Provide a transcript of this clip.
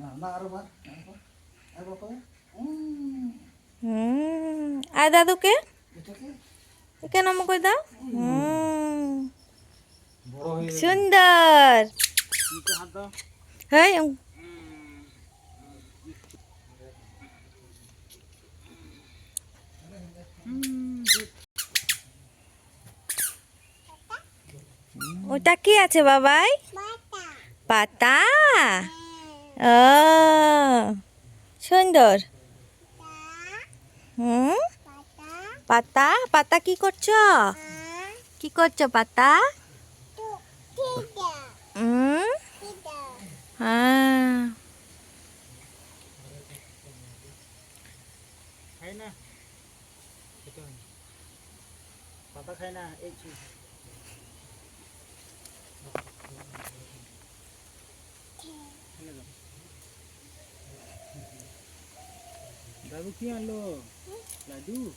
না না আরও দাদুকে। একে নাম করে দাও। হুম। সুন্দর। হ্যাঁ ওটা কি আছে বাবাই? পাতা। সুন্দর। হুম? পাতা? পাতা কি করছ? কি করছ পাতা? হুম? হ্যাঁ খাই না। পাতা খাই Dah kian lo. Hmm? Ladu.